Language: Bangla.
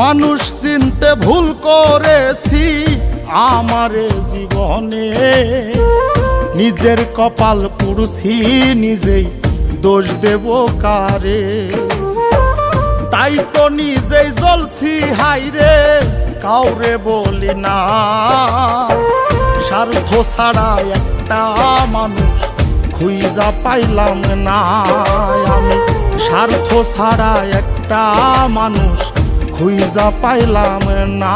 মানুষ চিনতে ভুল করেছি, আমারে জীবনে। নিজের কপাল পুরুষি নিজেই দোষ দেব কারে। তাই তো নিজেই জ্বলছি, হাইরে, কাউরে বলি না। স্বার্থ ছাড়া একটা মানুষ খুইজা পাইলাম না। আমি স্বার্থ ছাড়া একটা মানুষ খুইজা পাইলাম না।